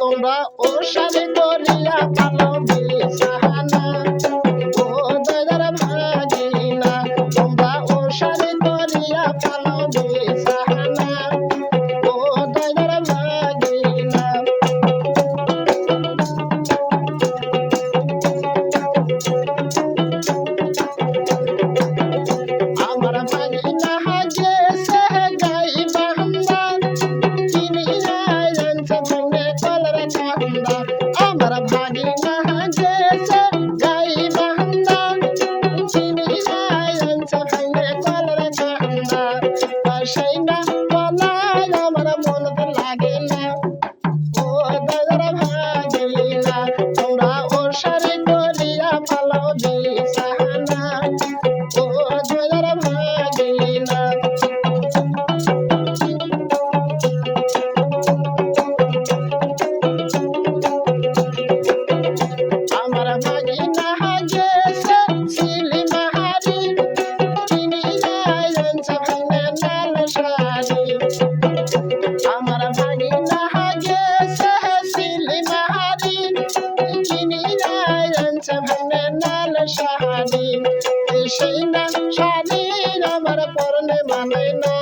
তোমরা ও সারি করিয়া ভালো বিছানা Thank you. কাহানি সেই না স্বাধীন আমার পরনে মানে না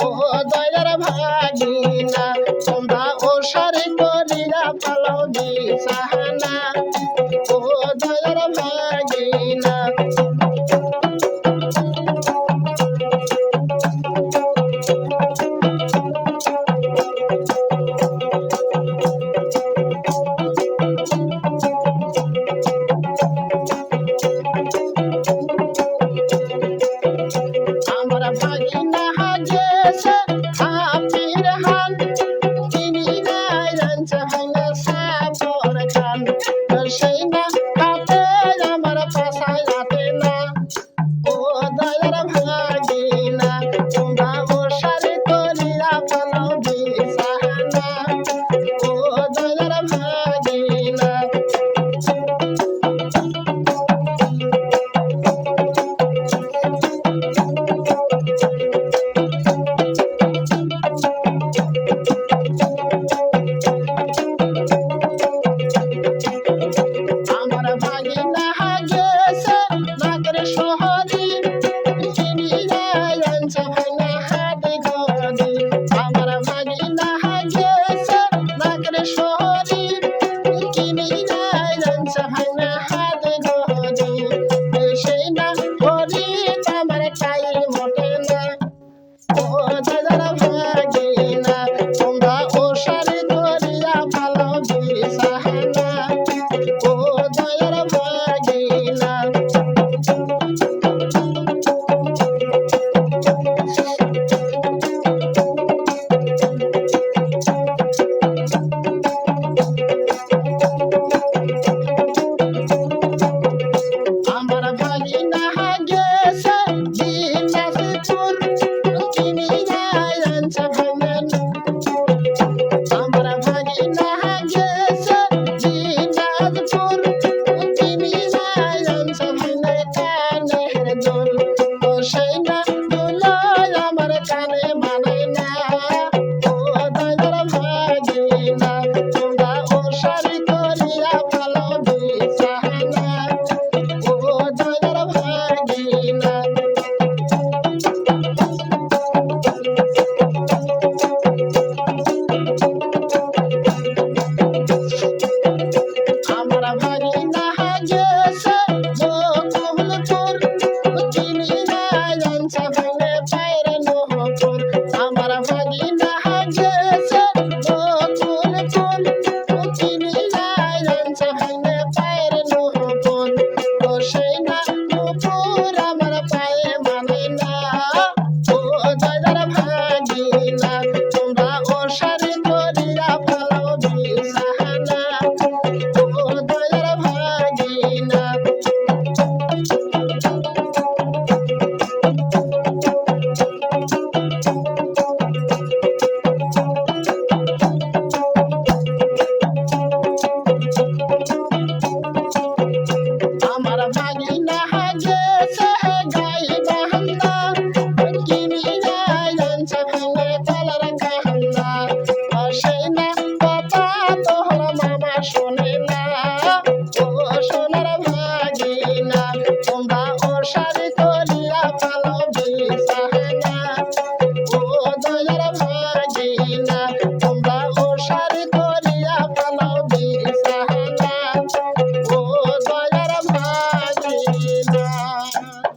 ও দয়ার ভাগিনা তোমরা ও সারি করিয়া পালাও দিশা ಆಗ್ಲಿ i guy.